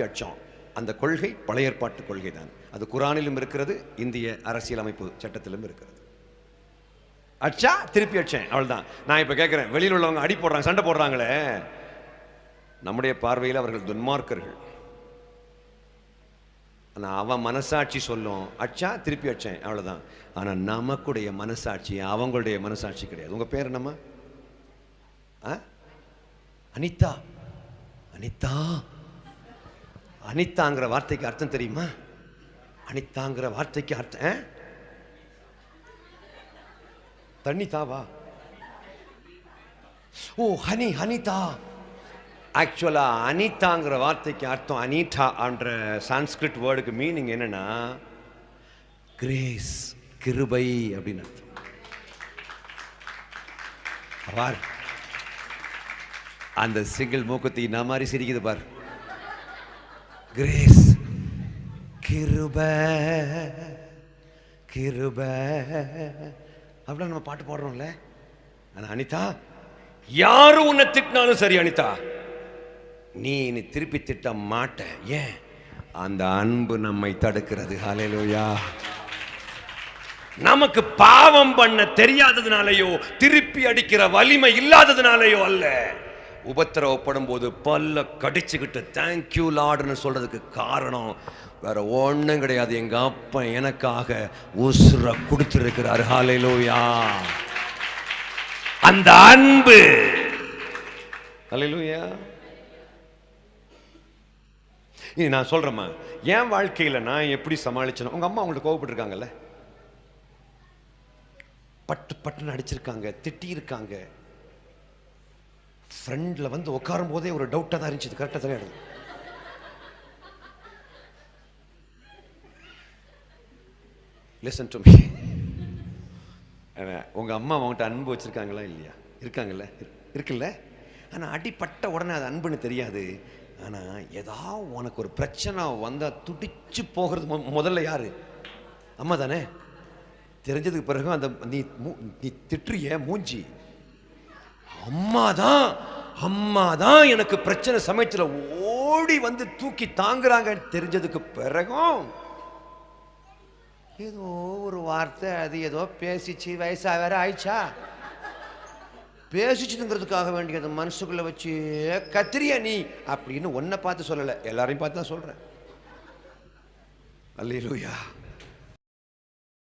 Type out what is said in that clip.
அச்சம் அந்த கொள்கை பழைய ஏற்பாட்டு கொள்கை தான். அது குரானிலும் இருக்கிறது இந்திய அரசியலமைப்பு சட்டத்திலும் இருக்கிறது. அச்சா திருப்பி அடிச்சேன் அவ்வளவுதான். நான் இப்ப கேட்கிறேன் வெளியில் உள்ளவங்க அடி போடுறாங்க சண்டை போடுறாங்களே. நம்முடைய பார்வையில் அவர்கள் துன்மார்க்கர்கள். ஆனா அவன் மனசாட்சி சொல்லும் அச்சா திருப்பி அச்சேன் அவ்வளவுதான். ஆனா நமக்குடைய மனசாட்சி அவங்களுடைய மனசாட்சி கிடையாது. உங்க பேர் என்னம்மா? அனிதா. அனிதா. அனிதாங்கிற வார்த்தைக்கு அர்த்தம் தெரியுமா? அனிதாங்கிற வார்த்தைக்கு அர்த்தம் ஆ? தண்ணி தாவா ஓ ஹனி ஹனிதா. ஆக்சுவலா அனிதாங்கிற வார்த்தைக்கு அர்த்தம் அனிதா என்ற சான்ஸ்கிரிட் வேர்டுக்கு மீனிங் என்னன்னா கிரேஸ் கிருபை அப்படின்னு அர்த்தம். பார். அந்த சிங்கிள் மூக்குத்தி நான் மாதிரி சிரிக்குது பார். கிரேஸ் கிருப. கிருப. அப்படிலாம் நம்ம பாட்டு பாடுறோம்ல. ஆனால் அனிதா யாரும் உன்னை திட்டினாலும் சரி அனிதா? நீ நீ திருப்பி திட்ட மாட்ட. ஏன்? அந்த அன்பு நம்மை தடுக்கிறது. ஹாலேலோயா நமக்கு பாவம் பண்ண தெரியாததுனாலயோ திருப்பி அடிக்கிற வலிமை இல்லாததுனாலயோ அல்ல. உபத்திரவப்படும் போது பல்ல கடிச்சுக்கிட்டு தேங்க்யூ லாடுன்னு சொல்றதுக்கு காரணம் வேற ஒன்றும் கிடையாது. எங்க அப்பா எனக்காக உசுர கொடுத்துருக்கிறார். ஹalleluya அந்த அன்பு. ஹalleluya இனி நான் சொல்றேம்மா. என் வாழ்க்கையில நான் எப்படி சமாளிச்சேன் உங்க அம்மா அவங்கள்ட்ட கோவப்பட்டிருக்காங்கல்ல? பட்டு பட்டுன்னு அடிச்சிருக்காங்க திட்டியிருக்காங்க. ஃப்ரெண்டில் வந்து உட்காரும் போதே ஒரு டவுட்டாக தான் இருந்துச்சு. கரெக்டாக தானே இருந்தது? லிசன் டு மீ உங்கள் அம்மா அவங்ககிட்ட அன்பு வச்சுருக்காங்களா இல்லையா? இருக்காங்கல்ல? இரு- இருக்குல்ல? ஆனால் அடிப்பட்ட உடனே அது அன்புன்னு தெரியாது. ஆனால் ஏதாவது உனக்கு ஒரு பிரச்சனை வந்தால் துடிச்சு போகிறது முதல்ல யார்? அம்மா தானே? தெரிஞ்சதுக்கு பிறகு அந்த நீ மூ- நீ திட்டுறிய மூஞ்சி. அம்மா தான் அம்மா தான் எனக்கு பிரச்சனை சமயத்தில் ஓடி வந்து தூக்கி தாங்குறாங்கன்னு தெரிஞ்சதுக்கு பிறகும் ஏதோ ஒரு வார்த்தை அது ஏதோ பேசிச்சு வயசாக வேற ஆயிடுச்சா? பேசிச்சுங்கிறதுக்காக வேண்டியது மனசுக்குள்ள வச்சு கத்திரியா நீ? அப்படின்னு ஒன்றை பார்த்து சொல்லலை. எல்லாரையும் பார்த்து தான் சொல்கிறேன் அல்லையிலூயா